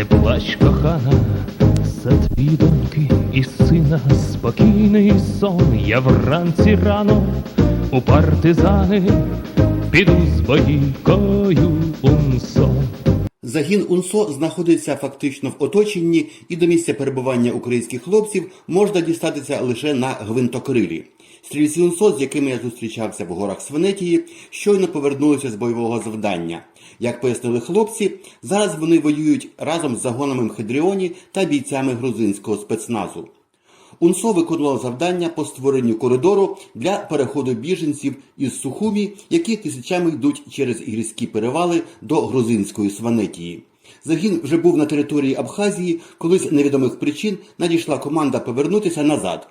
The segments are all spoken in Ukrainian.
Не плач, кохана, за твій думки і сина спокійний сон. Я вранці рано у партизани піду з боївкою унсон. Загін УНСО знаходиться фактично в оточенні, і до місця перебування українських хлопців можна дістатися лише на гвинтокрилі. Стрільці УНСО, з якими я зустрічався в горах Свенетії, щойно повернулися з бойового завдання. Як пояснили хлопці, зараз вони воюють разом з загонами Мхедріоні та бійцями грузинського спецназу. УНСО виконував завдання по створенню коридору для переходу біженців із Сухумі, які тисячами йдуть через гірські перевали до грузинської Сванетії. Загін вже був на території Абхазії, коли з невідомих причин надійшла команда повернутися назад.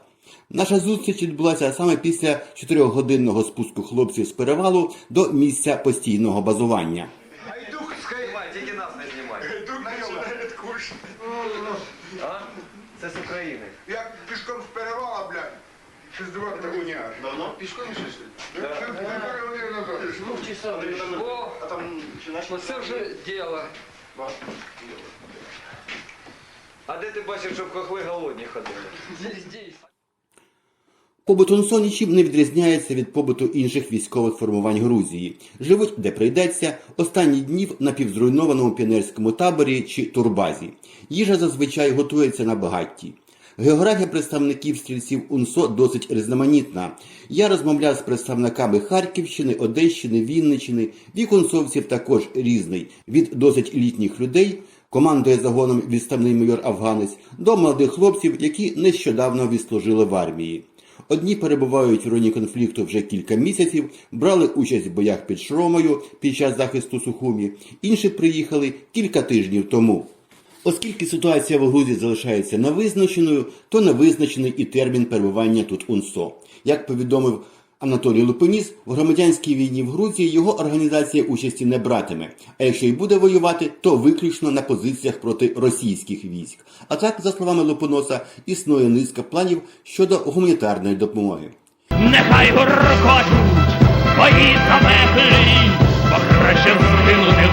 Наша зустріч відбулася саме після чотирьохгодинного спуску хлопців з перевалу до місця постійного базування. Айдух Знімай, тільки нас не курс. А? Це з України. Я пішком з перевала, блядь. Чи з два тагуня. Давно пішком йшли? О, А там чи наші? оце вже діло. Ба- А де ти бачив, щоб хохли голодні ходили? Здесь. Побут УНСО нічим не відрізняється від побуту інших військових формувань Грузії. Живуть де прийдеться, останні дні в напівзруйнованому піонерському таборі чи турбазі. Їжа зазвичай готується на багатті. Географія представників стрільців УНСО досить різноманітна. Я розмовляв з представниками Харківщини, Одещини, Вінниччини. Вік унсовців також різний від досить літніх людей, командує загоном відставний майор афганець, до молодих хлопців, які нещодавно відслужили в армії. Одні перебувають в районі конфлікту вже кілька місяців, брали участь в боях під Шромою під час захисту Сухумі, інші приїхали кілька тижнів тому. Оскільки ситуація в Грузії залишається невизначеною, то невизначений і термін перебування тут УНСО. Як повідомив Анатолій Лупиніс в громадянській війні в Грузії його організація участі не братиме. А якщо й буде воювати, то виключно на позиціях проти російських військ. А так, за словами Лупоноса, існує низка планів щодо гуманітарної допомоги. Нехай горкоть, бої замети, бо краще вкинути.